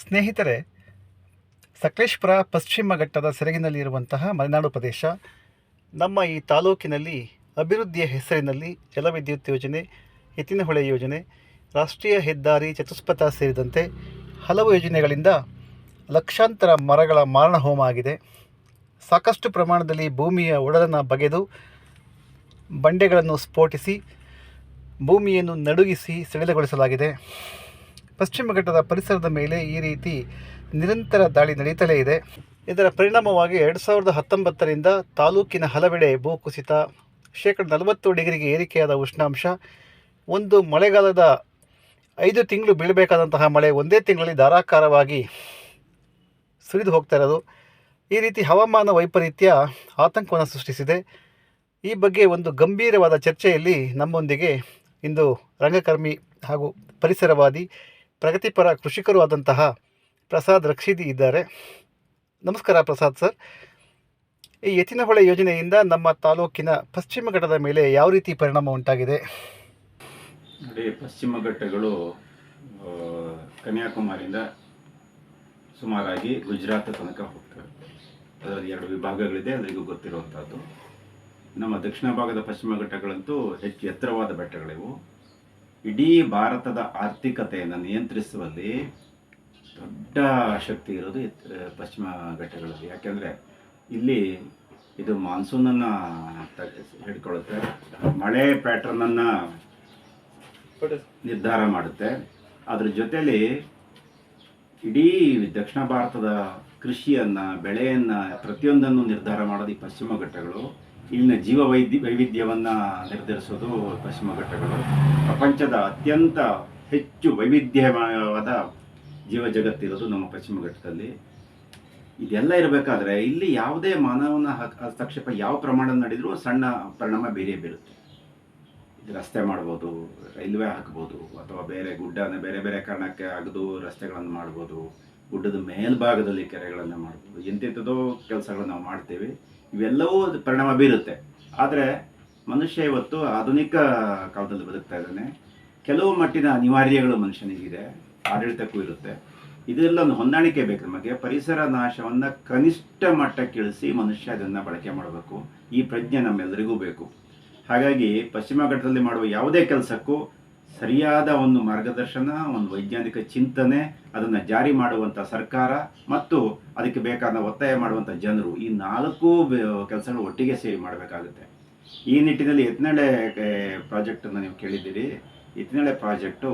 ಸ್ನೇಹಿತರೆ, ಸಕಲೇಶ್ಪುರ ಪಶ್ಚಿಮ ಘಟ್ಟದ ಸೆರಗಿನಲ್ಲಿರುವಂತಹ ಮಲೆನಾಡು ಪ್ರದೇಶ, ನಮ್ಮ ಈ ತಾಲೂಕಿನಲ್ಲಿ ಅಭಿವೃದ್ಧಿಯ ಹೆಸರಿನಲ್ಲಿ ಜಲವಿದ್ಯುತ್ ಯೋಜನೆ ಎತ್ತಿನಹೊಳೆ ಯೋಜನೆ, ರಾಷ್ಟ್ರೀಯ ಹೆದ್ದಾರಿ ಚತುಷ್ಪಥ ಸೇರಿದಂತೆ ಹಲವು ಯೋಜನೆಗಳಿಂದ ಲಕ್ಷಾಂತರ ಮರಗಳ ಮಾರಣಹೋಮ ಆಗಿದೆ. ಸಾಕಷ್ಟು ಪ್ರಮಾಣದಲ್ಲಿ ಭೂಮಿಯ ಒಡಲನ್ನು ಬಗೆದು ಬಂಡೆಗಳನ್ನು ಸ್ಫೋಟಿಸಿ ಭೂಮಿಯನ್ನು ನಡುಗಿಸಿ ಸಡಿಲಗೊಳಿಸಲಾಗಿದೆ ಪಶ್ಚಿಮ ಘಟ್ಟದ ಪರಿಸರದ ಮೇಲೆ ಈ ರೀತಿ ನಿರಂತರ ದಾಳಿ ನಡೀತಲೇ ಇದೆ. ಇದರ ಪರಿಣಾಮವಾಗಿ ಎರಡು ಸಾವಿರದ ಹತ್ತೊಂಬತ್ತರಿಂದ ತಾಲೂಕಿನ ಹಲವೆಡೆ ಭೂಕುಸಿತ ಶೇಕಡ ನಲವತ್ತು ಡಿಗ್ರಿಗೆ ಏರಿಕೆಯಾದ ಉಷ್ಣಾಂಶ, ಒಂದು ಮಳೆಗಾಲದ ಐದು ತಿಂಗಳು ಬೀಳಬೇಕಾದಂತಹ ಮಳೆ ಒಂದೇ ತಿಂಗಳಲ್ಲಿ ಧಾರಾಕಾರವಾಗಿ ಸುರಿದು ಹೋಗ್ತಾ ಇರೋದು. ಈ ರೀತಿ ಹವಾಮಾನ ವೈಪರೀತ್ಯ ಆತಂಕವನ್ನು ಸೃಷ್ಟಿಸಿದೆ. ಈ ಬಗ್ಗೆ ಒಂದು ಗಂಭೀರವಾದ ಚರ್ಚೆಯಲ್ಲಿ ನಮ್ಮೊಂದಿಗೆ ಇಂದು ರಂಗಕರ್ಮಿ ಹಾಗೂ ಪರಿಸರವಾದಿ ಪ್ರಗತಿಪರ ಕೃಷಿಕರು ಆದಂತಹ ಪ್ರಸಾದ್ ರಕ್ಷಿದಿ ಇದ್ದಾರೆ. ನಮಸ್ಕಾರ ಪ್ರಸಾದ್ ಸರ್. ಈ ಎತ್ತಿನಹೊಳೆ ಯೋಜನೆಯಿಂದ ನಮ್ಮ ತಾಲೂಕಿನ ಪಶ್ಚಿಮ ಘಟ್ಟದ ಮೇಲೆ ಯಾವ ರೀತಿ ಪರಿಣಾಮ ಉಂಟಾಗಿದೆ? ನೋಡಿ, ಪಶ್ಚಿಮ ಘಟ್ಟಗಳು ಕನ್ಯಾಕುಮಾರಿಯಿಂದ ಸುಮಾರಾಗಿ ಗುಜರಾತ್ ತನಕ ಹೋಗ್ತವೆ. ಅದರಲ್ಲಿ ಎರಡು ವಿಭಾಗಗಳಿದೆ ಎಲ್ಲರಿಗೂ ಗೊತ್ತಿರುವಂಥದ್ದು ನಮ್ಮ ದಕ್ಷಿಣ ಭಾಗದ ಪಶ್ಚಿಮ ಘಟ್ಟಗಳಂತೂ ಹೆಚ್ಚು ಎತ್ತರವಾದ ಬೆಟ್ಟಗಳಿವು. ಇಡೀ ಭಾರತದ ಆರ್ಥಿಕತೆಯನ್ನು ನಿಯಂತ್ರಿಸುವಲ್ಲಿ ದೊಡ್ಡ ಶಕ್ತಿ ಇರೋದು ಪಶ್ಚಿಮ ಘಟ್ಟಗಳಲ್ಲಿ. ಯಾಕೆಂದರೆ ಇಲ್ಲಿ ಇದು ಮಾನ್ಸೂನನ್ನು ಹಿಡ್ಕೊಳ್ಳುತ್ತೆ. ಮಳೆ ಪ್ಯಾಟ್ರನನ್ನು ನಿರ್ಧಾರ ಮಾಡುತ್ತೆ. ಅದ್ರ ಜೊತೆಯಲ್ಲಿ ಇಡೀ ದಕ್ಷಿಣ ಭಾರತದ ಕೃಷಿಯನ್ನು, ಬೆಳೆಯನ್ನು ಪ್ರತಿಯೊಂದನ್ನು ನಿರ್ಧಾರ ಮಾಡೋದು ಈ ಪಶ್ಚಿಮ ಘಟ್ಟಗಳು. ಇಲ್ಲಿನ ಜೀವ ವೈದ್ಯ ವೈವಿಧ್ಯವನ್ನು ನಿರ್ಧರಿಸೋದು ಪಶ್ಚಿಮ ಘಟ್ಟಗಳು. ಪ್ರಪಂಚದ ಅತ್ಯಂತ ಹೆಚ್ಚು ವೈವಿಧ್ಯಮಯವಾದ ಜೀವ ಜಗತ್ತಿರೋದು ನಮ್ಮ ಪಶ್ಚಿಮ ಘಟ್ಟದಲ್ಲಿ. ಇದೆಲ್ಲ ಇರಬೇಕಾದ್ರೆ ಇಲ್ಲಿ ಯಾವುದೇ ಮಾನವನ ಹಸ್ತಕ್ಷೇಪ ಯಾವ ಪ್ರಮಾಣ ನಡೆದರೂ ಸಣ್ಣ ಪರಿಣಾಮ ಬೇರೆ ಬೀರುತ್ತೆ. ಇದು ರಸ್ತೆ ಮಾಡ್ಬೋದು, ರೈಲ್ವೆ ಹಾಕ್ಬೋದು, ಅಥವಾ ಬೇರೆ ಗುಡ್ಡನ ಬೇರೆ ಬೇರೆ ಕಾರಣಕ್ಕೆ ಅಗದು ರಸ್ತೆಗಳನ್ನು ಮಾಡ್ಬೋದು, ಗುಡ್ಡದ ಮೇಲ್ಭಾಗದಲ್ಲಿ ಕೆರೆಗಳನ್ನು ಮಾಡ್ಬೋದು, ಎಂತೆಂಥದೋ ಕೆಲಸಗಳನ್ನು ನಾವು ಮಾಡ್ತೀವಿ. ಇವೆಲ್ಲವೂ ಪರಿಣಾಮ ಬೀರುತ್ತೆ. ಆದರೆ ಮನುಷ್ಯ ಇವತ್ತು ಆಧುನಿಕ ಕಾಲದಲ್ಲಿ ಬದುಕ್ತಾ ಇದ್ದಾನೆ. ಕೆಲವು ಮಟ್ಟಿನ ಅನಿವಾರ್ಯಗಳು ಮನುಷ್ಯನಿಗಿದೆ, ಆಡಳಿತಕ್ಕೂ ಇರುತ್ತೆ. ಇದೆಲ್ಲ ಒಂದು ಹೊಂದಾಣಿಕೆ ಬೇಕು ನಮಗೆ. ಪರಿಸರ ನಾಶವನ್ನು ಕನಿಷ್ಠ ಮಟ್ಟಕ್ಕೆ ಇಳಿಸಿ ಮನುಷ್ಯ ಅದನ್ನು ಬಳಕೆ ಮಾಡಬೇಕು. ಈ ಪ್ರಜ್ಞೆ ನಮ್ಮೆಲ್ಲರಿಗೂ ಬೇಕು. ಹಾಗಾಗಿ ಪಶ್ಚಿಮ ಘಟ್ಟದಲ್ಲಿ ಮಾಡುವ ಯಾವುದೇ ಕೆಲಸಕ್ಕೂ ಸರಿಯಾದ ಒಂದು ಮಾರ್ಗದರ್ಶನ, ಒಂದು ವೈಜ್ಞಾನಿಕ ಚಿಂತನೆ, ಅದನ್ನು ಜಾರಿ ಮಾಡುವಂಥ ಸರ್ಕಾರ ಮತ್ತು ಅದಕ್ಕೆ ಬೇಕಾದ ಒತ್ತಾಯ ಮಾಡುವಂಥ ಜನರು ಈ ನಾಲ್ಕು ಕೆಲಸಗಳು ಒಟ್ಟಿಗೆ ಸೇರಿ ಮಾಡಬೇಕಾಗುತ್ತೆ. ಈ ನಿಟ್ಟಿನಲ್ಲಿ ಯತ್ನಾಳೆ ಪ್ರಾಜೆಕ್ಟನ್ನು ನೀವು ಕೇಳಿದ್ದೀರಿ. ಯತ್ನಾಳೆ ಪ್ರಾಜೆಕ್ಟು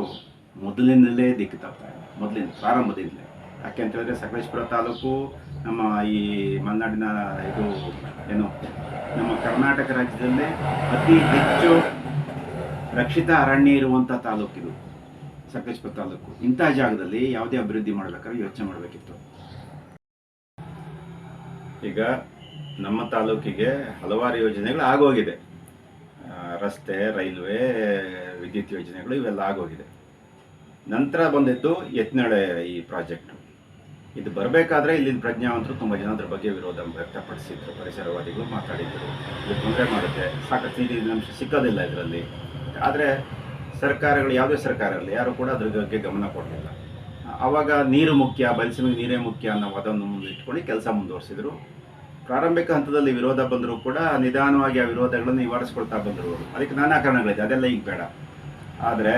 ಮೊದಲಿನಲ್ಲೇ ದಿಕ್ಕು ತಪ್ತಾ ಇದೆ ಮೊದಲಿಂದ ಪ್ರಾರಂಭದಿಂದಲೇ. ಯಾಕೆ ಅಂತ ಹೇಳಿದ್ರೆ ಸಕಲೇಶ್ಪುರ ತಾಲೂಕು, ನಮ್ಮ ಈ ಮಲೆನಾಡಿನ ಇದು, ಏನು, ನಮ್ಮ ಕರ್ನಾಟಕ ರಾಜ್ಯದಲ್ಲೇ ಅತಿ ಹೆಚ್ಚು ರಕ್ಷಿತ ಅರಣ್ಯ ಇರುವಂಥ ತಾಲೂಕಿದು ಸಕಲೇಶ್ಪುರ ತಾಲೂಕು. ಇಂಥ ಜಾಗದಲ್ಲಿ ಯಾವುದೇ ಅಭಿವೃದ್ಧಿ ಮಾಡಬೇಕಾದ್ರೆ ಯೋಚನೆ ಮಾಡಬೇಕಿತ್ತು. ಈಗ ನಮ್ಮ ತಾಲೂಕಿಗೆ ಹಲವಾರು ಯೋಜನೆಗಳು ಆಗೋಗಿದೆ. ರಸ್ತೆ, ರೈಲ್ವೆ, ವಿದ್ಯುತ್ ಯೋಜನೆಗಳು ಇವೆಲ್ಲ ಆಗೋಗಿದೆ. ನಂತರ ಬಂದಿದ್ದು ಎತ್ನಳೆ ಈ ಪ್ರಾಜೆಕ್ಟ್. ಇದು ಬರಬೇಕಾದ್ರೆ ಇಲ್ಲಿನ ಪ್ರಜ್ಞಾವಂತರು ತುಂಬ ಜನ ಅದ್ರ ಬಗ್ಗೆ ವಿರೋಧ ವ್ಯಕ್ತಪಡಿಸಿದ್ರು, ಪರಿಸರವಾದಿಗಳು ಮಾತಾಡಿದ್ರು. ಇದು ತೊಂದರೆ ಮಾಡುತ್ತೆ. ಸಾಕಷ್ಟು ನೀರಿನ ಅಂಶ ಸಿಕ್ಕೋದಿಲ್ಲ ಇದರಲ್ಲಿ. ಆದರೆ ಸರ್ಕಾರಗಳು, ಯಾವುದೇ ಸರ್ಕಾರ ಇರಲಿ ಯಾರು ಕೂಡ ಅದ್ರ ಬಗ್ಗೆ ಗಮನ ಕೊಡಲಿಲ್ಲ. ಆವಾಗ ನೀರು ಮುಖ್ಯ ಬಯಲುಸೀಮೆಗೆ ನೀರೇ ಮುಖ್ಯ ಅನ್ನೋ ವಾದವನ್ನು ಮುಂದಿಟ್ಕೊಂಡು ಕೆಲಸ ಮುಂದುವರಿಸಿದ್ರು. ಪ್ರಾರಂಭಿಕ ಹಂತದಲ್ಲಿ ವಿರೋಧ ಬಂದರೂ ಕೂಡ ನಿಧಾನವಾಗಿ ಆ ವಿರೋಧಗಳನ್ನು ನಿವಾರಿಸ್ಕೊಳ್ತಾ ಬಂದರು ಅದಕ್ಕೆ ನಾನಾ ಕಾರಣಗಳಿದೆ, ಅದೆಲ್ಲ ಈಗ ಬೇಡ. ಆದರೆ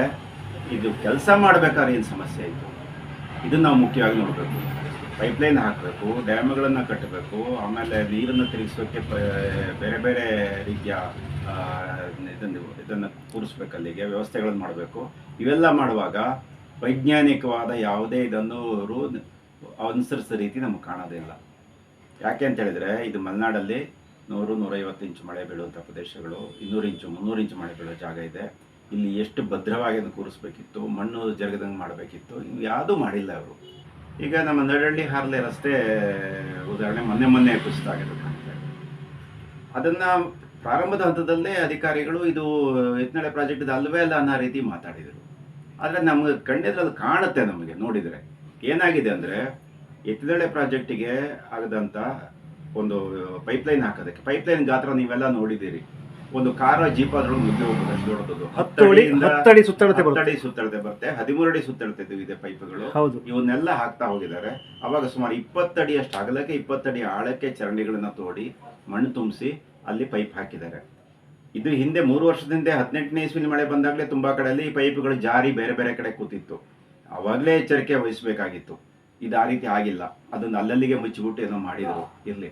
ಇದು ಕೆಲಸ ಮಾಡಬೇಕಾದ್ರೆ ಏನು ಸಮಸ್ಯೆ ಇತ್ತು ಇದನ್ನು ನಾವು ಮುಖ್ಯವಾಗಿ ನೋಡಬೇಕು. ಪೈಪ್ಲೈನ್ ಹಾಕಬೇಕು, ಡ್ಯಾಮ್ಗಳನ್ನು ಕಟ್ಟಬೇಕು ಆಮೇಲೆ ನೀರನ್ನು ತಿರುಗಿಸೋಕ್ಕೆ ಬೇರೆ ಬೇರೆ ರೀತಿಯ ಇದನ್ನು ಇದನ್ನು ಕೂರಿಸ್ಬೇಕು, ಅಲ್ಲಿಗೆ ವ್ಯವಸ್ಥೆಗಳನ್ನು ಮಾಡಬೇಕು. ಇವೆಲ್ಲ ಮಾಡುವಾಗ ವೈಜ್ಞಾನಿಕವಾದ ಯಾವುದೇ ಇದನ್ನು ಅವರು ಅನುಸರಿಸಿದ ರೀತಿ ನಮಗೆ ಕಾಣೋದಿಲ್ಲ ಯಾಕೆ ಅಂತ ಹೇಳಿದ್ರೆ, ಇದು ಮಲೆನಾಡಲ್ಲಿ ನೂರು, ನೂರೈವತ್ತು ಇಂಚು ಮಳೆ ಬೀಳುವಂಥ ಪ್ರದೇಶಗಳು, ಇನ್ನೂರು ಇಂಚು, ಮುನ್ನೂರು ಇಂಚು ಮಳೆ ಬೀಳೋ ಜಾಗ ಇದೆ. ಇಲ್ಲಿ ಎಷ್ಟು ಭದ್ರವಾಗಿ ಅದನ್ನು ಕೂರಿಸ್ಬೇಕಿತ್ತು, ಮಣ್ಣು ಜರುಗದಂಗೆ ಮಾಡಬೇಕಿತ್ತು, ಇವು ಯಾವುದೂ ಮಾಡಿಲ್ಲ ಅವರು. ಈಗ ನಮ್ಮ ನಡಹಳ್ಳಿ ಹಾರ್ಲೆ ರಸ್ತೆ ಉದಾಹರಣೆ ಮೊನ್ನೆ ಮೊನ್ನೆ ಕುಸಿತ ಆಗಿರೋದು. ಅದನ್ನ ಪ್ರಾರಂಭದ ಹಂತದಲ್ಲೇ ಅಧಿಕಾರಿಗಳು ಇದು ಎತ್ನಳೆ ಪ್ರಾಜೆಕ್ಟ್ ಅಲ್ಲವೇ ಅಲ್ವೇ ಅಲ್ಲ ಅನ್ನೋ ರೀತಿ ಮಾತಾಡಿದರು. ಆದರೆ ನಮಗೆ ಕಣ್ಣೆದ್ರಲ್ಲಿ ಕಾಣುತ್ತೆ ನಮಗೆ ನೋಡಿದರೆ. ಏನಾಗಿದೆ ಅಂದರೆ ಎತ್ತಿದಳೆ ಪ್ರಾಜೆಕ್ಟಿಗೆ ಆಗದಂಥ ಒಂದು ಪೈಪ್ಲೈನ್ ಹಾಕೋದಕ್ಕೆ ಪೈಪ್ಲೈನ್ ಗಾತ್ರ ನೀವೆಲ್ಲ ನೋಡಿದ್ದೀರಿ. ಒಂದು ಕಾರ ಜೀಪ್ ಅದ್ರೊಳಗೆ ಮುಂದೆ ಹೋಗ್ಬೋದು ಅಷ್ಟು ದೊಡ್ಡದು. ಹತ್ತಡಿ ಸುತ್ತಳತೆ ಹತ್ತು ಬರುತ್ತೆ. ಅಡಿ ಸುತ್ತಳತೆ ಬರುತ್ತೆ. ಹದಿಮೂರು ಅಡಿ ಸುತ್ತಳತೆ ಇದೆ ಪೈಪ್ಗಳು. ಹೌದು. ಇವನ್ನೆಲ್ಲ ಹಾಕ್ತಾ ಹೋಗಿದ್ದಾರೆ. ಅವಾಗ ಸುಮಾರು ಇಪ್ಪತ್ತಡಿ ಅಷ್ಟು ಅಗಲಕ್ಕೆ ಇಪ್ಪತ್ತಡಿ ಆಳಕ್ಕೆ ಚರಂಡಿಗಳನ್ನ ತೋಡಿ ಮಣ್ಣು ತುಂಬಿಸಿ ಅಲ್ಲಿ ಪೈಪ್ ಹಾಕಿದ್ದಾರೆ. ಇದು ಹಿಂದೆ ಮೂರು ವರ್ಷದ ಹಿಂದೆ ಹದಿನೆಂಟನೇ ಇಸ್ವಿನ ಮಳೆ ಬಂದಾಗಲೇ ತುಂಬಾ ಕಡೆಯಲ್ಲಿ ಈ ಪೈಪ್ಗಳು ಜಾರಿ ಬೇರೆ ಬೇರೆ ಕಡೆ ಕೂತಿತ್ತು. ಅವಾಗಲೇ ಎಚ್ಚರಿಕೆ ವಹಿಸಬೇಕಾಗಿತ್ತು. ಇದು ಆ ರೀತಿ ಆಗಿಲ್ಲ. ಅದನ್ನು ಅಲ್ಲಲ್ಲಿಗೆ ಮುಚ್ಚಿಬಿಟ್ಟು ಏನೋ ಮಾಡಿದರು ಇರಲಿ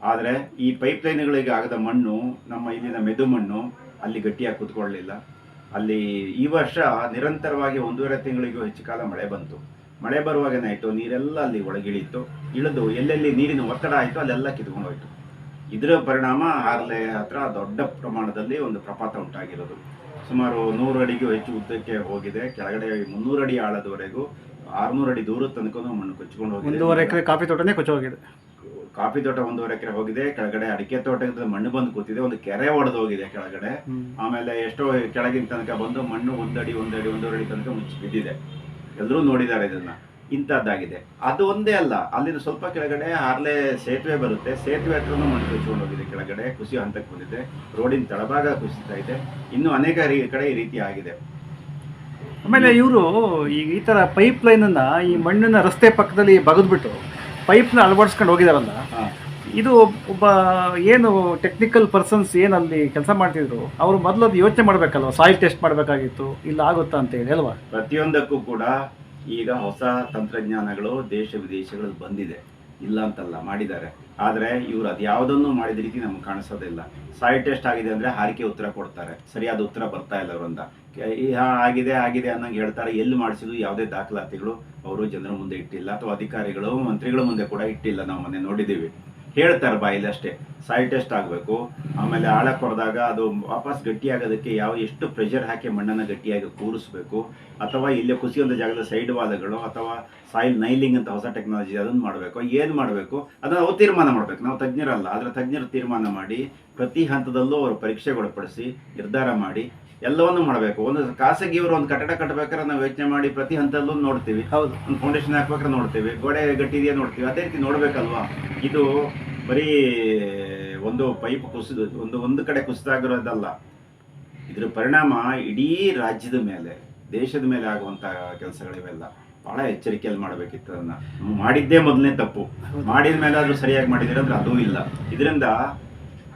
ಆದರೆ ಈ ಪೈಪ್ ಲೈನ್ಗಳಿಗೆ ಆಗದ ಮಣ್ಣು, ನಮ್ಮ ಇಲ್ಲಿನ ಮೆದು ಮಣ್ಣು ಅಲ್ಲಿ ಗಟ್ಟಿಯಾಗಿ ಕೂತ್ಕೊಳ್ಳಲಿಲ್ಲ. ಅಲ್ಲಿ ಈ ವರ್ಷ ನಿರಂತರವಾಗಿ ಒಂದೂವರೆ ತಿಂಗಳಿಗೂ ಹೆಚ್ಚು ಕಾಲ ಮಳೆ ಬಂತು. ಮಳೆ ಬರುವಾಗ ಏನಾಯಿತು? ನೀರೆಲ್ಲ ಅಲ್ಲಿ ಒಳಗಿಳಿಯಿತು. ಇಳಿದು ಎಲ್ಲೆಲ್ಲಿ ನೀರಿನ ಒತ್ತಡ ಆಯಿತು ಅಲ್ಲೆಲ್ಲ ಕಿತ್ಕೊಂಡು ಹೋಯ್ತು ಇದರ ಪರಿಣಾಮ ಹಾರ್ಲೆ ಹತ್ರ ದೊಡ್ಡ ಪ್ರಮಾಣದಲ್ಲಿ ಒಂದು ಪ್ರಪಾತ ಉಂಟಾಗಿರೋದು. ಸುಮಾರು ನೂರು ಅಡಿಗೂ ಹೆಚ್ಚು ಉದ್ದಕ್ಕೆ ಹೋಗಿದೆ. ಕೆಳಗಡೆ ಮುನ್ನೂರು ಅಡಿ ಆಳದವರೆಗೂ ಆರ್ನೂರು ಅಡಿ ದೂರ ತನಕ ಮಣ್ಣು ಕೊಚ್ಚಿಕೊಂಡು ಹೋಗಿದೆ. ಒಂದೂವರೆ ಎಕರೆ ಕಾಫಿ ತೋಟನೇ ಕೊಚ್ಚೋಗಿದೆ. ಕಾಫಿ ತೋಟ ಒಂದೂವರೆ ಎಕರೆ ಹೋಗಿದೆ. ಕೆಳಗಡೆ ಅಡಿಕೆ ತೋಟದ ಮಣ್ಣು ಬಂದು ಕೂತಿದೆ. ಒಂದು ಕೆರೆ ಒಡೆದು ಹೋಗಿದೆ ಕೆಳಗಡೆ. ಆಮೇಲೆ ಎಷ್ಟೋ ಕೆಳಗಿನ ತನಕ ಬಂದು ಮಣ್ಣು ಒಂದಡಿ ಒಂದಡಿ ಒಂದೂವರೆ ಅಡಿ ತನಕ ಮುಚ್ಚಿ ಬಿದ್ದಿದೆ. ಎಲ್ಲರೂ ನೋಡಿದ್ದಾರೆ ಇದನ್ನ. ಇಂಥದ್ದಾಗಿದೆ. ಅದು ಒಂದೇ ಅಲ್ಲ ಅಲ್ಲಿಂದ ಸ್ವಲ್ಪ ಕೆಳಗಡೆ ಹಾರ್ಲೆ ಸೇತುವೆ ಬರುತ್ತೆ. ಸೇತುವೆ ಹತ್ರನೂ ಮಣ್ಣು ಕೊಚ್ಕೊಂಡು ಹೋಗಿದೆ ಕೆಳಗಡೆ ಕುಸಿಯೋ ಹಂತಕ್ಕೆ ಬಂದಿದೆ. ರೋಡಿನ ತಳಭಾಗ ಕುಸಿತಾ ಇದೆ. ಇನ್ನೂ ಅನೇಕ ಕಡೆ ಈ ರೀತಿ ಆಗಿದೆ. ಆಮೇಲೆ ಇವರು ಈಗ ಈ ಥರ ಪೈಪ್ ಲೈನನ್ನು ಈ ಮಣ್ಣಿನ ರಸ್ತೆ ಪಕ್ಕದಲ್ಲಿ ಬಗೆದ್ಬಿಟ್ಟು ಪೈಪ್ನ ಅಳವಡಿಸ್ಕೊಂಡು ಹೋಗಿದಾರಲ್ಲ. ಇದು ಒಬ್ಬ ಏನು ಟೆಕ್ನಿಕಲ್ ಪರ್ಸನ್ಸ್ ಏನು ಅಲ್ಲಿ ಕೆಲಸ ಮಾಡ್ತಿದ್ರು? ಅವರು ಮೊದಲು ಅದು ಯೋಚನೆ ಮಾಡಬೇಕಲ್ವ? ಸಾಯಿಲ್ ಟೆಸ್ಟ್ ಮಾಡಬೇಕಾಗಿತ್ತು ಇಲ್ಲ ಆಗುತ್ತಾ ಅಂತ ಹೇಳಿ ಅಲ್ವಾ? ಪ್ರತಿಯೊಂದಕ್ಕೂ ಕೂಡ ಈಗ ಹೊಸ ತಂತ್ರಜ್ಞಾನಗಳು ದೇಶ ವಿದೇಶಗಳಲ್ಲಿ ಬಂದಿದೆ. ಇಲ್ಲ ಅಂತಲ್ಲ, ಮಾಡಿದ್ದಾರೆ. ಆದರೆ ಇವರು ಅದ್ಯಾವುದನ್ನು ಮಾಡಿದ ರೀತಿ ನಮ್ಗೆ ಕಾಣಿಸೋದಿಲ್ಲ. ಸೈಟ್ ಟೆಸ್ಟ್ ಆಗಿದೆ ಅಂದರೆ ಹಾರಿಕೆ ಉತ್ತರ ಕೊಡ್ತಾರೆ. ಸರಿಯಾದ ಉತ್ತರ ಬರ್ತಾ ಇಲ್ಲ ಅವರಿಂದ. ಆಗಿದೆ ಆಗಿದೆ ಅನ್ನಂಗೆ ಹೇಳ್ತಾರೆ. ಎಲ್ಲಿ ಮಾಡಿಸಿದ್ರು ಯಾವುದೇ ದಾಖಲಾತಿಗಳು ಅವರು ಜನರ ಮುಂದೆ ಇಟ್ಟಿಲ್ಲ. ಅಥವಾ ಅಧಿಕಾರಿಗಳು, ಮಂತ್ರಿಗಳ ಮುಂದೆ ಕೂಡ ಇಟ್ಟಿಲ್ಲ. ನಾವು ಮೊನ್ನೆ ನೋಡಿದ್ದೀವಿ. ಹೇಳ್ತಾರೆ ಬಾಯಲ್ಲಿ ಅಷ್ಟೇ. ಸಾಯಿಲ್ ಟೆಸ್ಟ್ ಆಗಬೇಕು. ಆಮೇಲೆ ಆಳ ಕೊರೆದಾಗ ಅದು ವಾಪಸ್ ಗಟ್ಟಿಯಾಗೋದಕ್ಕೆ ಯಾವ ಎಷ್ಟು ಪ್ರೆಷರ್ ಹಾಕಿ ಮಣ್ಣನ್ನು ಗಟ್ಟಿಯಾಗಿ ಕೂರಿಸ್ಬೇಕು ಅಥವಾ ಇಲ್ಲೇ ಕುಸಿಯೊಂದು ಜಾಗದ ಸೈಡ್ ವಾದಗಳು ಅಥವಾ ಸಾಯಿಲ್ ನೈಲಿಂಗ್ ಅಂತ ಹೊಸ ಟೆಕ್ನಾಲಜಿ ಅದನ್ನು ಮಾಡಬೇಕು. ಏನು ಮಾಡಬೇಕು? ಅದನ್ನು ಅವ್ರು ತೀರ್ಮಾನ ಮಾಡಬೇಕು. ನಾವು ತಜ್ಞರಲ್ಲ ಆದರೆ ತಜ್ಞರು ತೀರ್ಮಾನ ಮಾಡಿ ಪ್ರತಿ ಹಂತದಲ್ಲೂ ಅವರು ಪರೀಕ್ಷೆಗೊಳಪಡಿಸಿ ನಿರ್ಧಾರ ಮಾಡಿ ಎಲ್ಲವನ್ನು ಮಾಡಬೇಕು. ಒಂದು ಖಾಸಗಿಯವರು ಒಂದು ಕಟ್ಟಡ ಕಟ್ಟಬೇಕಾದ್ರೆ ನಾವು ಯೋಚನೆ ಮಾಡಿ ಪ್ರತಿ ಹಂತದಲ್ಲೂ ನೋಡ್ತೀವಿ. ಹೌದು. ಒಂದು ಫೌಂಡೇಶನ್ ಹಾಕ್ಬೇಕಾದ್ರೆ ನೋಡ್ತೀವಿ. ಗೋಡೆ ಗಟ್ಟಿ ಇದೆಯಾ ನೋಡ್ತೀವಿ. ಅದೇ ರೀತಿ ನೋಡಬೇಕಲ್ವಾ? ಇದು ಬರೀ, ಒಂದು ಪೈಪ್ ಕುಸಿದು, ಒಂದು ಒಂದು ಕಡೆ ಕುಸಿದಾಗಿರೋದಲ್ಲ. ಇದರ ಪರಿಣಾಮ ಇಡೀ ರಾಜ್ಯದ ಮೇಲೆ, ದೇಶದ ಮೇಲೆ ಆಗುವಂತ ಕೆಲಸಗಳಿವೆಲ್ಲ. ಬಹಳ ಎಚ್ಚರಿಕೆಯಲ್ಲಿ ಮಾಡಬೇಕಿತ್ತು ಅದನ್ನ. ಮಾಡಿದ್ದೇ ಮೊದಲನೇ ತಪ್ಪು. ಮಾಡಿದ ಮೇಲೆ ಸರಿಯಾಗಿ ಮಾಡಿದ್ರೆ ಅಂದ್ರೆ ಅದೂ ಇಲ್ಲ. ಇದರಿಂದ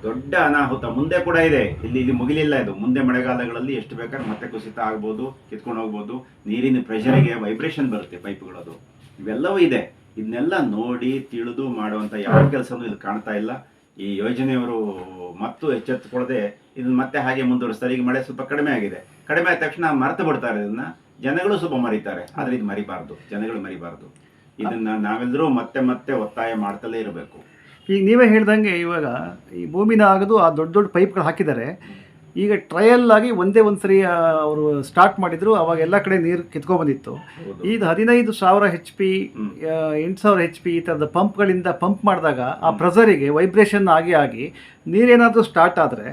ದೊಡ್ಡ ಅನಾಹುತ ಮುಂದೆ ಕೂಡ ಇದೆ. ಇಲ್ಲಿ ಇಲ್ಲಿ ಮುಗಿಲಿಲ್ಲ ಇದು. ಮುಂದೆ ಮಳೆಗಾಲಗಳಲ್ಲಿ ಎಷ್ಟು ಬೇಕಾದ್ರೆ ಮತ್ತೆ ಕುಸಿತ ಆಗ್ಬೋದು, ಕಿತ್ಕೊಂಡು ಹೋಗ್ಬೋದು. ನೀರಿನ ಪ್ರೆಷರಿಗೆ ವೈಬ್ರೇಷನ್ ಬರುತ್ತೆ ಪೈಪ್ಗಳದು. ಇವೆಲ್ಲವೂ ಇದೆ. ಇದನ್ನೆಲ್ಲ ನೋಡಿ, ತಿಳಿದು ಮಾಡುವಂತ ಯಾವ ಕೆಲಸನೂ ಇಲ್ಲಿ ಕಾಣ್ತಾ ಇಲ್ಲ. ಈ ಯೋಜನೆಯವರು ಮತ್ತು ಎಚ್ಚೆತ್ತುಕೊಳ್ಳದೆ ಇದನ್ನ ಮತ್ತೆ ಹಾಗೆ ಮುಂದುವರಿಸ್ತಾರೆ. ಈಗ ಮಳೆ ಸ್ವಲ್ಪ ಕಡಿಮೆ ಆಗಿದೆ. ಕಡಿಮೆ ಆದ ತಕ್ಷಣ ಮರೆತು ಬಿಡ್ತಾರೆ ಇದನ್ನ. ಜನಗಳು ಸ್ವಲ್ಪ ಮರಿತಾರೆ. ಆದರೆ ಇದು ಮರಿಬಾರ್ದು. ಜನಗಳು ಮರಿಬಾರ್ದು. ಇದನ್ನ ನಾವೆಲ್ಲರೂ ಮತ್ತೆ ಮತ್ತೆ ಒತ್ತಾಯ ಮಾಡ್ತಲೇ ಇರಬೇಕು. ಈಗ ನೀವೇ ಹೇಳ್ದಂಗೆ ಇವಾಗ ಈ ಭೂಮಿನ ಆಗದು, ಆ ದೊಡ್ಡ ದೊಡ್ಡ ಪೈಪ್ಗಳು ಹಾಕಿದ್ದಾರೆ. ಈಗ ಟ್ರಯಲ್ ಆಗಿ ಒಂದೇ ಒಂದು ಸರಿ ಅವರು ಸ್ಟಾರ್ಟ್ ಮಾಡಿದ್ರು ಅವಾಗ ಎಲ್ಲ ಕಡೆ ನೀರು ಕಿತ್ಕೊಬಂದಿತ್ತು ಬಂದಿತ್ತು. ಈಗ ಹದಿನೈದು ಸಾವಿರ ಹೆಚ್ ಪಿ. ಎಂಟು ಸಾವಿರ ಹೆಚ್ ಪಿ ಈ ಥರದ ಪಂಪ್ಗಳಿಂದ ಪಂಪ್ ಮಾಡಿದಾಗ ಆ ಪ್ರೆಸರಿಗೆ ವೈಬ್ರೇಷನ್ ಆಗಿ ಆಗಿ ನೀರೇನಾದರೂ ಸ್ಟಾರ್ಟ್ ಆದರೆ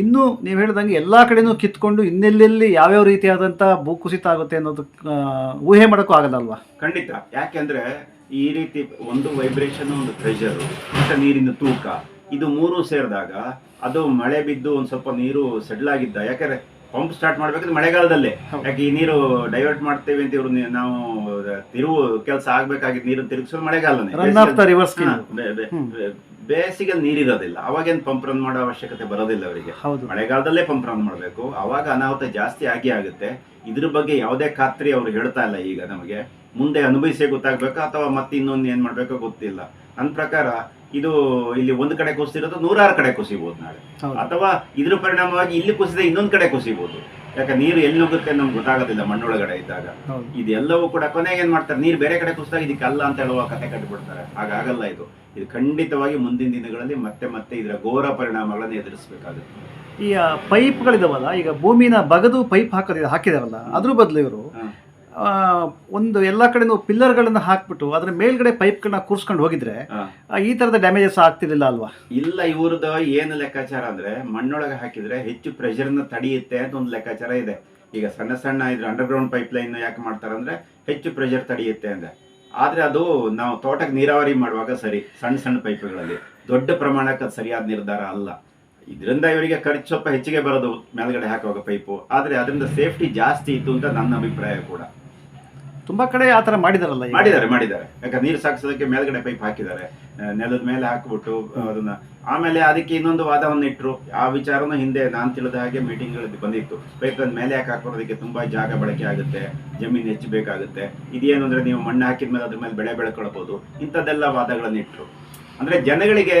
ಇನ್ನೂ ನೀವು ಹೇಳ್ದಂಗೆ ಎಲ್ಲ ಕಡೆನೂ ಕಿತ್ಕೊಂಡು ಇನ್ನೆಲ್ಲೆಲ್ಲಿ ಯಾವ್ಯಾವ ರೀತಿಯಾದಂಥ ಭೂಕುಸಿತ ಆಗುತ್ತೆ ಅನ್ನೋದು ಊಹೆ ಮಾಡೋಕ್ಕೂ ಆಗಲ್ಲಲ್ವಾ? ಖಂಡಿತ. ಯಾಕೆಂದರೆ ಈ ರೀತಿ ಒಂದು ವೈಬ್ರೇಷನ್ ಒಂದು ಪ್ರೆಷರು ಮತ್ತು ನೀರಿನ ತೂಕ ಇದು ಮೂರು ಸೇರಿದಾಗ ಅದು ಮಳೆ ಬಿದ್ದು ಒಂದ್ ಸ್ವಲ್ಪ ನೀರು ಸೆಟ್ಲ್ ಆಗಿದ್ದ. ಯಾಕಂದ್ರೆ ಪಂಪ್ ಸ್ಟಾರ್ಟ್ ಮಾಡ್ಬೇಕಂದ್ರೆ ಮಳೆಗಾಲದಲ್ಲೇ. ಯಾಕೆ ಈ ನೀರು ಡೈವರ್ಟ್ ಮಾಡ್ತೇವೆ ಅಂತ ಇವ್ರು ನಾವು ತಿರುವು ಕೆಲಸ ಆಗ್ಬೇಕಾಗಿದ್ದು ನೀರು ತಿರುಗಿಸೋದು ಮಳೆಗಾಲನೇ. ಬೇಸಿಗೆ ನೀರಿರೋದಿಲ್ಲ. ಅವಾಗೇನು ಪಂಪ್ ರನ್ ಮಾಡೋ ಅವಶ್ಯಕತೆ ಬರೋದಿಲ್ಲ ಅವರಿಗೆ. ಮಳೆಗಾಲದಲ್ಲೇ ಪಂಪ್ ರನ್ ಮಾಡಬೇಕು. ಅವಾಗ ಅನಾಹುತ ಜಾಸ್ತಿ ಆಗಿ ಆಗುತ್ತೆ. ಇದ್ರ ಬಗ್ಗೆ ಯಾವುದೇ ಖಾತ್ರಿ ಅವ್ರು ಹೇಳ್ತಾ ಇಲ್ಲ ಈಗ ನಮಗೆ. ಮುಂದೆ ಅನುಭವಿಸೇ ಗೊತ್ತಾಗ್ಬೇಕಾ ಅಥವಾ ಮತ್ತೆ ಇನ್ನೊಂದು ಏನ್ ಮಾಡ್ಬೇಕೋ ಗೊತ್ತಿಲ್ಲ. ನನ್ನ ಪ್ರಕಾರ ಇದು ಇಲ್ಲಿ ಒಂದು ಕಡೆ ಕುಸಿರೋದು ನೂರಾರು ಕಡೆ ಕುಸಿಬಹುದು ನಾಳೆ. ಅಥವಾ ಇದ್ರ ಪರಿಣಾಮವಾಗಿ ಇಲ್ಲಿ ಕುಸಿದ ಇನ್ನೊಂದು ಕಡೆ ಕುಸಿಬಹುದು ಯಾಕೆ ನೀರು ಎಲ್ಲಿ ನುಗ್ಗುತ್ತೆ ನಮ್ಗೆ ಗೊತ್ತಾಗೋದಿಲ್ಲ ಮಣ್ಣೊಳಗಡೆ ಇದ್ದಾಗ. ಇದೆಲ್ಲವೂ ಕೂಡ ಕೊನೆಗೆ ಏನ್ ಮಾಡ್ತಾರೆ? ನೀರು ಬೇರೆ ಕಡೆ ಕುಸಿದಾಗ ಇದಕ್ಕೆ ಅಲ್ಲ ಅಂತ ಹೇಳುವ ಕತೆ ಕಟ್ಟಿಬಿಡ್ತಾರೆ ಹಾಗಾಗಲ್ಲ ಇದು. ಇದು ಖಂಡಿತವಾಗಿ ಮುಂದಿನ ದಿನಗಳಲ್ಲಿ ಮತ್ತೆ ಮತ್ತೆ ಇದರ ಘೋರ ಪರಿಣಾಮಗಳನ್ನು ಎದುರಿಸಬೇಕಾಗುತ್ತೆ. ಈ ಪೈಪ್ಗಳಿದವಲ್ಲ ಈಗ ಭೂಮಿನ ಬಗದು ಪೈಪ್ ಹಾಕೋದಿದೆ ಹಾಕಿದಾರಲ್ಲ ಅದ್ರ ಬದಲು ಇವರು. ಒಂದು ಎಲ್ಲ ಕಡೆನೂ ಪಿಲ್ಲರ್ಗಳನ್ನ ಹಾಕ್ಬಿಟ್ಟು ಅದ್ರ ಮೇಲ್ಗಡೆ ಪೈಪ್ಗಳನ್ನ ಕೂರ್ಸ್ಕೊಂಡು ಹೋಗಿದ್ರೆ ಈ ಥರದ ಡ್ಯಾಮೇಜಸ್ ಆಗ್ತಿರ್ಲಿಲ್ಲ ಅಲ್ವಾ? ಇಲ್ಲ ಇವ್ರದ್ದು ಏನು ಲೆಕ್ಕಾಚಾರ ಅಂದ್ರೆ ಮಣ್ಣೊಳಗೆ ಹಾಕಿದ್ರೆ ಹೆಚ್ಚು ಪ್ರೆಷರ್ನ ತಡೆಯುತ್ತೆ ಅಂತ ಒಂದು ಲೆಕ್ಕಾಚಾರ ಇದೆ. ಈಗ ಸಣ್ಣ ಸಣ್ಣ ಇದ್ರ ಅಂಡರ್ಗ್ರೌಂಡ್ ಪೈಪ್ ಲೈನ್ ಯಾಕೆ ಮಾಡ್ತಾರೆ ಅಂದ್ರೆ ಹೆಚ್ಚು ಪ್ರೆಷರ್ ತಡೆಯುತ್ತೆ ಅಂದ್ರೆ ಆದ್ರೆ ಅದು ನಾವು ತೋಟಕ್ಕೆ ನೀರಾವರಿ ಮಾಡುವಾಗ ಸರಿ ಸಣ್ಣ ಸಣ್ಣ ಪೈಪ್ಗಳಲ್ಲಿ ದೊಡ್ಡ ಪ್ರಮಾಣಕ್ಕೆ ಅದು ಸರಿಯಾದ ನಿರ್ಧಾರ ಅಲ್ಲ. ಇದರಿಂದ ಇವರಿಗೆ ಖರ್ಚು ಸ್ವಲ್ಪ ಹೆಚ್ಚಿಗೆ ಬರೋದು ಮೇಲ್ಗಡೆ ಹಾಕುವಾಗ ಪೈಪು ಆದರೆ ಅದರಿಂದ ಸೇಫ್ಟಿ ಜಾಸ್ತಿ ಇತ್ತು ಅಂತ ನನ್ನ ಅಭಿಪ್ರಾಯ ಕೂಡ. ತುಂಬಾ ಕಡೆ ಆ ಥರ ಮಾಡಿದಾರಲ್ಲ ಈಗ. ಮಾಡಿದ್ದಾರೆ ಮಾಡಿದ್ದಾರೆ. ಯಾಕಂದ್ರೆ ನೀರು ಸಾಗಿಸೋದಕ್ಕೆ ಮೇಲ್ಗಡೆ ಪೈಪ್ ಹಾಕಿದ್ದಾರೆ. ನೆಲದ ಮೇಲೆ ಹಾಕ್ಬಿಟ್ಟು ಅದನ್ನ ಆಮೇಲೆ ಅದಕ್ಕೆ ಇನ್ನೊಂದು ವಾದವನ್ನು ಇಟ್ಟರು ಆ ವಿಚಾರನ ಹಿಂದೆ ನಾನು ತಿಳಿದ ಹಾಗೆ ಮೀಟಿಂಗ್ಗಳಲ್ಲಿ ಬಂದಿತ್ತು. ಪೈಪ್ ಮೇಲೆ ಯಾಕೆ ಹಾಕೋದಕ್ಕೆ ತುಂಬಾ ಜಾಗ ಬಳಕೆ ಆಗುತ್ತೆ ಜಮೀನು ಹೆಚ್ಚಬೇಕಾಗುತ್ತೆ. ಇದೇನು ಅಂದ್ರೆ ನೀವು ಮಣ್ಣು ಹಾಕಿದ ಮೇಲೆ ಅದ್ರ ಮೇಲೆ ಬೆಳೆ ಬೆಳ್ಕೊಳ್ಬಹುದು ಇಂಥದ್ದೆಲ್ಲ ವಾದಗಳನ್ನು ಇಟ್ಟರು ಅಂದ್ರೆ ಜನಗಳಿಗೆ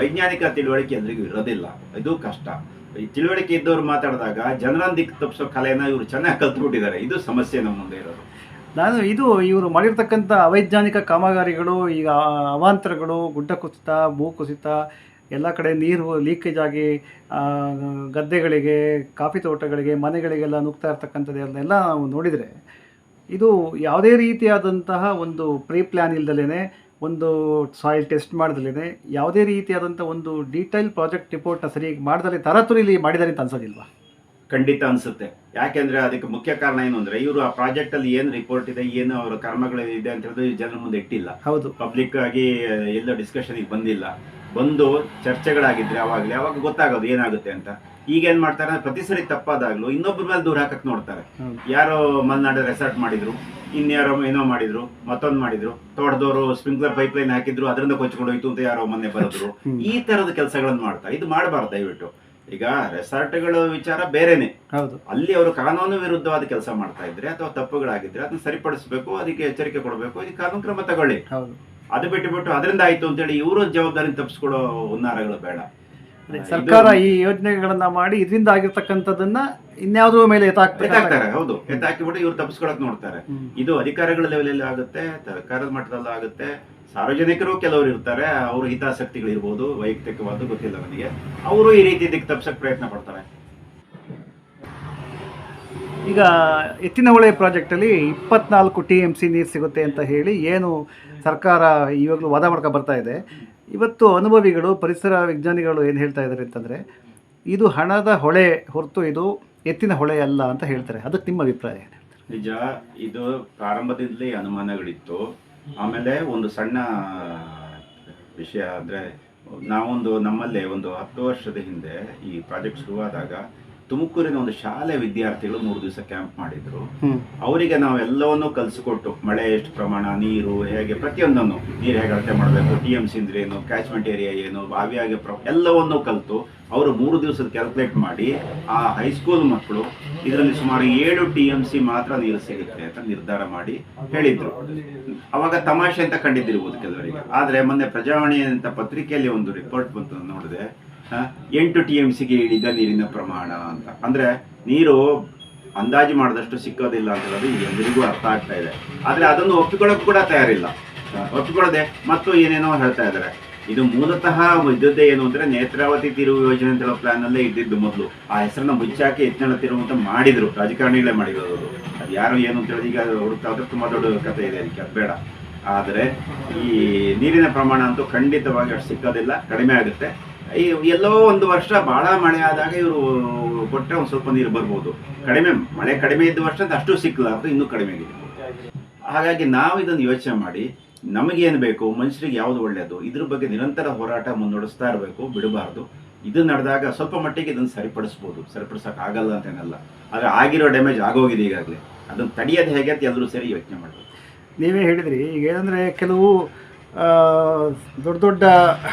ವೈಜ್ಞಾನಿಕ ತಿಳುವಳಿಕೆ ಎಲ್ರಿಗೂ ಇರೋದಿಲ್ಲ. ಇದು ಕಷ್ಟ. ಈ ತಿಳುವಳಿಕೆ ಇದ್ದವ್ರು ಮಾತಾಡಿದಾಗ ಜನರನ್ನ ದಿಕ್ಕು ತಪ್ಪಿಸೋ ಕಲೆನ ಇವರು ಚೆನ್ನಾಗಿ ಕಲ್ತ್ಬಿಟ್ಟಿದ್ದಾರೆ. ಇದು ಸಮಸ್ಯೆ ನಮ್ಮ ಮುಂದೆ ಇರೋದು. ನಾನು ಇದು ಇವರು ಮಾಡಿರ್ತಕ್ಕಂಥ ಅವೈಜ್ಞಾನಿಕ ಕಾಮಗಾರಿಗಳು, ಈಗ ಅವಾಂತರಗಳು, ಗುಡ್ಡ ಕುಸಿತ, ಭೂ ಕುಸಿತ, ಎಲ್ಲ ಕಡೆ ನೀರು ಲೀಕೇಜ್ ಆಗಿ ಗದ್ದೆಗಳಿಗೆ, ಕಾಫಿ ತೋಟಗಳಿಗೆ, ಮನೆಗಳಿಗೆಲ್ಲ ನುಗ್ತಾ ಇರ್ತಕ್ಕಂಥದ್ದು ಅದನ್ನೆಲ್ಲ ನಾವು ನೋಡಿದರೆ ಇದು ಯಾವುದೇ ರೀತಿಯಾದಂತಹ ಒಂದು ಪ್ರೀ ಪ್ಲ್ಯಾನ್ ಇಲ್ದಲೇ ಒಂದು ಸಾಯಿಲ್ ಟೆಸ್ಟ್ ಮಾಡ್ದಲೇ ಯಾವುದೇ ರೀತಿಯಾದಂಥ ಒಂದು ಡೀಟೈಲ್ ಪ್ರಾಜೆಕ್ಟ್ ರಿಪೋರ್ಟ್ನ ಸರಿಯಾಗಿ ಮಾಡ್ದಲೇ ತರಾತುರಿಲಿ ಮಾಡಿದ್ದಾರೆ ಅಂತ ಅನ್ಸೋದಿಲ್ವಾ? ಖಂಡಿತ ಅನ್ಸುತ್ತೆ. ಯಾಕೆಂದ್ರೆ ಅದಕ್ಕೆ ಮುಖ್ಯ ಕಾರಣ ಏನು ಅಂದ್ರೆ ಇವರು ಆ ಪ್ರಾಜೆಕ್ಟ್ ಅಲ್ಲಿ ಏನು ರಿಪೋರ್ಟ್ ಇದೆ ಏನು ಅವರ ಕರ್ಮಗಳು ಇದೆ ಅಂತ ಹೇಳಿದ್ರೆ ಜನರ ಮುಂದೆ ಇಟ್ಟಿಲ್ಲ. ಹೌದು. ಪಬ್ಲಿಕ್ ಆಗಿ ಎಲ್ಲ ಡಿಸ್ಕಷನ್ಗೆ ಬಂದಿಲ್ಲ. ಬಂದು ಚರ್ಚೆಗಳಾಗಿದ್ರೆ ಅವಾಗಲೇ ಅವಾಗ ಗೊತ್ತಾಗೋದು ಏನಾಗುತ್ತೆ ಅಂತ. ಈಗ ಏನ್ ಮಾಡ್ತಾರೆ ಅಂದ್ರೆ ಪ್ರತಿ ಸರಿ ತಪ್ಪಾದಾಗ್ಲೂ ಇನ್ನೊಬ್ಬರ ಮೇಲೆ ದೂರ ಹಾಕಕ್ ನೋಡ್ತಾರೆ. ಯಾರೋ ಮಲ್ನಾಡ ರೆಸಾರ್ಟ್ ಮಾಡಿದ್ರು ಇನ್ಯಾರೋ ಏನೋ ಮಾಡಿದ್ರು ಮತ್ತೊಂದು ಮಾಡಿದ್ರು ತೋಟದವರು ಸ್ಪ್ರಿಂಕ್ಲರ್ ಪೈಪ್ ಲೈನ್ ಹಾಕಿದ್ರು ಅದರಿಂದ ಕೊಚ್ಕೊಂಡು ಹೋಯ್ತು ಅಂತ ಯಾರೋ ಮೊನ್ನೆ ಬರೆದ್ರು. ಈ ತರದ ಕೆಲಸಗಳನ್ನು ಮಾಡ್ತಾರೆ. ಇದು ಮಾಡಬಾರ್ದು ದಯವಿಟ್ಟು. ಈಗ ರೆಸಾರ್ಟ್ಗಳ ವಿಚಾರ ಬೇರೆನೆ. ಹೌದು. ಅಲ್ಲಿ ಅವರು ಕಾನೂನು ವಿರುದ್ಧವಾದ ಕೆಲಸ ಮಾಡ್ತಾ ಇದ್ರೆ ಅಥವಾ ತಪ್ಪುಗಳಾಗಿದ್ರೆ ಅದನ್ನ ಸರಿಪಡಿಸಬೇಕು ಅದಕ್ಕೆ ಎಚ್ಚರಿಕೆ ಕೊಡಬೇಕು ಅದಕ್ಕೆ ಕಾನೂನು ಕ್ರಮ ತಗೊಳ್ಳಿ. ಹೌದು. ಅದು ಬಿಟ್ಟು ಬಿಟ್ಟು ಅದರಿಂದ ಆಯ್ತು ಅಂತೇಳಿ ಇವರು ಜವಾಬ್ದಾರಿ ತಪ್ಪಿಸ್ಕೊಡೋ ಹುನ್ನಾರಗಳು ಬೇಡ. ಸರ್ಕಾರ ಈ ಯೋಜನೆಗಳನ್ನ ಮಾಡಿ ಇದರಿಂದ ಆಗಿರ್ತಕ್ಕಂಥದ್ದನ್ನ ಇನ್ಯಾವುದ್ರ ಮೇಲೆ ಎತ್ತಾಕ್ತಾರೆ. ಹೌದು. ಎತ್ತಾಕಿಬಿಟ್ಟು ಇವ್ರು ತಪ್ಪಿಸ್ಕೊಳಕ್ ನೋಡ್ತಾರೆ. ಇದು ಅಧಿಕಾರಿಗಳ ಲೆವೆಲಲ್ಲಿ ಆಗುತ್ತೆ ಸರ್ಕಾರದ ಮಟ್ಟದಲ್ಲಿ ಆಗುತ್ತೆ. ಸಾರ್ವಜನಿಕರು ಕೆಲವರು ಇರ್ತಾರೆ ಅವ್ರ ಹಿತಾಸಕ್ತಿಗಳು ಇರ್ಬೋದು ವೈಯಕ್ತಿಕವಾದ ಗೊತ್ತಿಲ್ಲ ನನಗೆ. ಅವರು ಈ ರೀತಿ ದಿಕ್ಕು ತಪ್ಪಿಸಕ್ ಪ್ರಯತ್ನ ಪಡ್ತಾರೆ. ಈಗ ಎತ್ತಿನಹೊಳೆ ಪ್ರಾಜೆಕ್ಟಲ್ಲಿ ಇಪ್ಪತ್ನಾಲ್ಕು ಟಿ ಎಂ ಸಿ ನೀರು ಸಿಗುತ್ತೆ ಅಂತ ಹೇಳಿ ಏನು ಸರ್ಕಾರ ಇವಾಗಲೂ ವಾದ ಮಾಡ್ಕೊ ಬರ್ತಾ ಇದೆ. ಇವತ್ತು ಅನುಭವಿಗಳು, ಪರಿಸರ ವಿಜ್ಞಾನಿಗಳು ಏನು ಹೇಳ್ತಾ ಇದ್ದಾರೆ ಅಂತಂದರೆ, ಇದು ಹಣದ ಹೊಳೆ ಹೊರತು ಇದು ಎತ್ತಿನ ಹೊಳೆ ಅಲ್ಲ ಅಂತ ಹೇಳ್ತಾರೆ. ಅದಕ್ಕೆ ನಿಮ್ಮ ಅಭಿಪ್ರಾಯ ನಿಜ, ಇದು ಪ್ರಾರಂಭದಿಂದಲೇ ಅನುಮಾನಗಳಿತ್ತು. ಆಮೇಲೆ ಒಂದು ಸಣ್ಣ ವಿಷಯ ಅಂದರೆ, ನಾವೊಂದು ನಮ್ಮಲ್ಲೇ ಒಂದು ಹತ್ತು ವರ್ಷದ ಹಿಂದೆ ಈ ಪ್ರಾಜೆಕ್ಟ್ ಶುರುವಾದಾಗ ತುಮಕೂರಿನ ಒಂದು ಶಾಲೆ ವಿದ್ಯಾರ್ಥಿಗಳು ಮೂರು ದಿವಸ ಕ್ಯಾಂಪ್ ಮಾಡಿದ್ರು. ಅವರಿಗೆ ನಾವು ಎಲ್ಲವನ್ನೂ ಕಲಿಸಿಕೊಟ್ಟು ಮಳೆ ಎಷ್ಟು ಪ್ರಮಾಣ ನೀರು ಹೇಗೆ ಪ್ರತಿಯೊಂದನ್ನು ನೀರು ಹೇಗೆ ಅಳತೆ ಮಾಡಬೇಕು ಟಿ ಎಂ ಸಿ ಅಂದ್ರೆ ಏನು ಕ್ಯಾಚ್ಮೆಂಟ್ ಏರಿಯಾ ಏನು ಬಾವಿಯಾಗಿ ಪ್ರ ಎಲ್ಲವನ್ನೂ ಕಲಿತು ಅವರು ಮೂರು ದಿವಸದ ಕ್ಯಾಲ್ಕುಲೇಟ್ ಮಾಡಿ ಆ ಹೈಸ್ಕೂಲ್ ಮಕ್ಕಳು ಇದರಲ್ಲಿ ಸುಮಾರು ಏಳು ಟಿ ಎಂ ಸಿ ಮಾತ್ರ ನೀರು ಸಿಗುತ್ತೆ ಅಂತ ನಿರ್ಧಾರ ಮಾಡಿ ಹೇಳಿದ್ರು. ಅವಾಗ ತಮಾಷೆ ಅಂತ ಕಂಡಿದ್ದಿರ್ಬೋದು ಕೆಲವರಿಗೆ. ಆದರೆ ಮೊನ್ನೆ ಪ್ರಜಾವಾಣಿ ಅಂತ ಪತ್ರಿಕೆಯಲ್ಲಿ ಒಂದು ರಿಪೋರ್ಟ್ ಬಂತು ನೋಡಿದೆ. ಎಂಟು ಟಿ ಎಂ ಸಿಗೆ ಇಳಿದ ನೀರಿನ ಪ್ರಮಾಣ ಅಂತ. ಅಂದ್ರೆ ನೀರು ಅಂದಾಜು ಮಾಡಿದಷ್ಟು ಸಿಕ್ಕೋದಿಲ್ಲ ಅಂತ ಹೇಳೋದು ಎಲ್ಲರಿಗೂ ಅರ್ಥ ಆಗ್ತಾ ಇದೆ. ಆದ್ರೆ ಅದನ್ನು ಒಪ್ಪಿಕೊಳ್ಳೋಕೆ ಕೂಡ ತಯಾರಿಲ್ಲ. ಒಪ್ಪಿಕೊಳ್ಳದೆ ಮತ್ತು ಏನೇನೋ ಹೇಳ್ತಾ ಇದ್ದಾರೆ. ಇದು ಮೂಲತಃ ಇದ್ದದ್ದೇ ಏನು ಅಂದ್ರೆ ನೇತ್ರಾವತಿ ತಿರುವು ಯೋಜನೆ ಅಂತ ಹೇಳೋ ಪ್ಲಾನ್ ಅಲ್ಲೇ ಇದ್ದಿದ್ದು ಮೊದಲು. ಆ ಹೆಸರನ್ನ ಮುಚ್ಚಾಕಿ ಎತ್ನಳ ತಿರುವು ಅಂತ ಮಾಡಿದ್ರು. ರಾಜಕಾರಣಿಗಳೇ ಮಾಡಿರೋದು ಅದು. ಯಾರು ಏನು ಅಂತ ಹೇಳಿ ಈಗ ಹುಡುಕ್ತಾ ತುಂಬಾ ದೊಡ್ಡ ಕಥೆ ಇದೆ ಅದಕ್ಕೆ, ಅದು ಬೇಡ. ಆದರೆ ಈ ನೀರಿನ ಪ್ರಮಾಣ ಅಂತೂ ಖಂಡಿತವಾಗಿ ಅಷ್ಟು ಸಿಕ್ಕೋದಿಲ್ಲ. ಕಡಿಮೆ ಆಗುತ್ತೆ. ಈ ಎಲ್ಲೋ ಒಂದು ವರ್ಷ ಬಹಳ ಮಳೆ ಆದಾಗ ಇವರು ಕೊಟ್ಟರೆ ಒಂದು ಸ್ವಲ್ಪ ನೀರು ಬರ್ಬೋದು. ಕಡಿಮೆ ಮಳೆ ಕಡಿಮೆ ಇದ್ದ ವರ್ಷ ಅಂತ ಅಷ್ಟು ಅಂತ ಇನ್ನೂ ಕಡಿಮೆ ಆಗಿದೆ. ಹಾಗಾಗಿ ನಾವು ಇದನ್ನು ಯೋಚನೆ ಮಾಡಿ ನಮಗೇನು ಬೇಕು, ಮನುಷ್ಯರಿಗೆ ಯಾವುದು ಒಳ್ಳೆಯದು ಇದ್ರ ಬಗ್ಗೆ ನಿರಂತರ ಹೋರಾಟ ಮುನ್ನಡೆಸ್ತಾ ಇರಬೇಕು, ಬಿಡಬಾರ್ದು. ಇದು ನಡೆದಾಗ ಸ್ವಲ್ಪ ಮಟ್ಟಿಗೆ ಇದನ್ನು ಸರಿಪಡಿಸ್ಬೋದು. ಸರಿಪಡಿಸೋಕೆ ಆಗಲ್ಲ ಅಂತೇನಲ್ಲ ಆದರೆ ಆಗಿರೋ ಡ್ಯಾಮೇಜ್ ಆಗೋಗಿದೆ ಈಗಾಗಲೇ. ಅದನ್ನು ತಡೆಯೋದು ಹೇಗೆ ಅಂತ ಎಲ್ಲರೂ ಸೇರಿ ಯೋಚನೆ ಮಾಡಬೇಕು. ನೀವೇ ಹೇಳಿದ್ರಿ, ಈಗ ಏನಂದರೆ ಕೆಲವು ದೊಡ್ಡ ದೊಡ್ಡ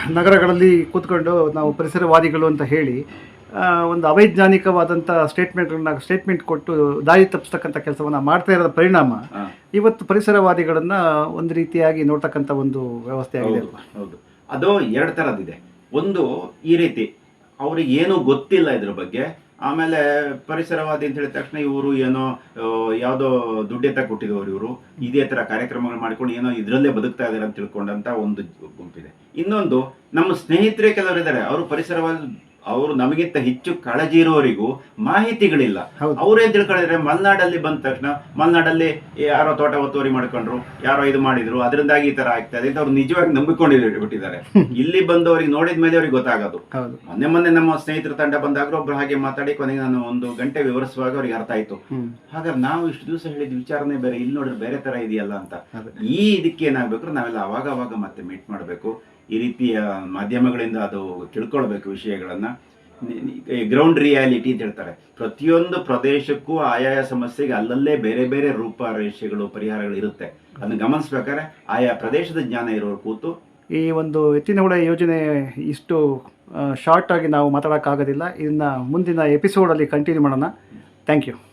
ನಗರಗಳಲ್ಲಿ ಕೂತ್ಕೊಂಡು ನಾವು ಪರಿಸರವಾದಿಗಳು ಅಂತ ಹೇಳಿ ಒಂದು ಅವೈಜ್ಞಾನಿಕವಾದಂಥ ಸ್ಟೇಟ್ಮೆಂಟ್ಗಳನ್ನ ಸ್ಟೇಟ್ಮೆಂಟ್ ಕೊಟ್ಟು ದಾರಿ ತಪ್ಪಿಸ್ತಕ್ಕಂಥ ಕೆಲಸವನ್ನು ಮಾಡ್ತಾ ಇರೋದ ಪರಿಣಾಮ ಇವತ್ತು ಪರಿಸರವಾದಿಗಳನ್ನು ಒಂದು ರೀತಿಯಾಗಿ ನೋಡ್ತಕ್ಕಂಥ ಒಂದು ವ್ಯವಸ್ಥೆ ಆಗಿದೆ. ಅಲ್ವಾ ಹೌದು. ಅದು ಎರಡು ಥರದ್ದಿದೆ ಒಂದು ಈ ರೀತಿ ಅವ್ರಿಗೆ ಏನೂ ಗೊತ್ತಿಲ್ಲ ಇದ್ರ ಬಗ್ಗೆ ಆಮೇಲೆ ಪರಿಸರವಾದಿ ಅಂತ ಹೇಳಿದ ತಕ್ಷಣ ಇವರು ಏನೋ ಯಾವುದೋ ದುಡ್ಡೆತ್ತ ಕೊಟ್ಟಿದವರು ಇವರು. ಇದೇ ಥರ ಕಾರ್ಯಕ್ರಮಗಳು ಮಾಡ್ಕೊಂಡು ಏನೋ ಇದರಲ್ಲೇ ಬದುಕ್ತಾ ಇದ್ದಾರೆ ಅಂತ ತಿಳ್ಕೊಂಡಂತ ಒಂದು ಗುಂಪಿದೆ. ಇನ್ನೊಂದು, ನಮ್ಮ ಸ್ನೇಹಿತರೇ ಕೆಲವರಿದ್ದಾರೆ ಅವರು ಪರಿಸರವಾದಿ ಅವರು ನಮಗಿಂತ ಹೆಚ್ಚು ಕಾಳಜಿ ಇರೋರಿಗೂ ಮಾಹಿತಿಗಳಿಲ್ಲ ಅವರೇ ಅವ್ರೇನ್ ತಿಳ್ಕೊಂಡಿದ್ರೆ ಮಲ್ನಾಡಲ್ಲಿ ಬಂದ ತಕ್ಷಣ ಮಲ್ನಾಡಲ್ಲಿ ಯಾರೋ ತೋಟ ಒತ್ತುವರಿ ಮಾಡ್ಕೊಂಡ್ರು ಯಾರೋ ಇದು ಮಾಡಿದ್ರು ಅದರಿಂದಾಗಿ ಈ ತರ ಆಗ್ತಾ ಇದೆ ಅಂತ ಅವ್ರು ನಿಜವಾಗಿ ನಂಬಿಕೊಂಡು ಬಿಟ್ಟಿದ್ದಾರೆ ಇಲ್ಲಿ ಬಂದವರಿಗೆ ನೋಡಿದ ಮೇಲೆ ಅವ್ರಿಗೆ ಗೊತ್ತಾಗೋದು. ಮೊನ್ನೆ ಮೊನ್ನೆ ನಮ್ಮ ಸ್ನೇಹಿತರ ತಂಡ ಬಂದಾಗ ಒಬ್ರು ಹಾಗೆ ಮಾತಾಡಿ ಕೊನೆಗೆ ನಾನು ಒಂದು ಗಂಟೆ ವಿವರಿಸುವಾಗ ಅವ್ರಿಗೆ ಅರ್ಥ ಆಯ್ತು. ಹಾಗಾದ್ರೆ ನಾವು ಇಷ್ಟು ದಿವಸ ಹೇಳಿದ ವಿಚಾರನೆ ಬೇರೆ ಇಲ್ಲಿ ನೋಡಿದ್ರೆ ಬೇರೆ ತರ ಇದೆಯಲ್ಲ ಅಂತ. ಈ ಇದಕ್ಕೆ ಏನಾಗ್ಬೇಕು ನಾವೆಲ್ಲ ಅವಾಗ ಅವಾಗ ಮತ್ತೆ ಮೀಟ್ ಮಾಡಬೇಕು. ಈ ರೀತಿಯ ಮಾಧ್ಯಮಗಳಿಂದ ಅದು ತಿಳ್ಕೊಳ್ಬೇಕು ವಿಷಯಗಳನ್ನು. ಗ್ರೌಂಡ್ ರಿಯಾಲಿಟಿ ಅಂತ ಹೇಳ್ತಾರೆ. ಪ್ರತಿಯೊಂದು ಪ್ರದೇಶಕ್ಕೂ ಆಯಾಯ ಸಮಸ್ಯೆಗೆ ಅಲ್ಲಲ್ಲೇ ಬೇರೆ ಬೇರೆ ರೂಪರೇಷೆಗಳು, ಪರಿಹಾರಗಳು ಇರುತ್ತೆ. ಅದನ್ನು ಗಮನಿಸ್ಬೇಕಾದ್ರೆ ಆಯಾ ಪ್ರದೇಶದ ಜ್ಞಾನ ಇರೋರು ಕೂತು ಈ ಒಂದು ಎತ್ತಿನ ಹೊಳೆ ಯೋಜನೆ ಇಷ್ಟು ಶಾರ್ಟ್ ಆಗಿ ನಾವು ಮಾತಾಡೋಕ್ಕಾಗೋದಿಲ್ಲ. ಇದನ್ನು ಮುಂದಿನ ಎಪಿಸೋಡಲ್ಲಿ ಕಂಟಿನ್ಯೂ ಮಾಡೋಣ. Thank you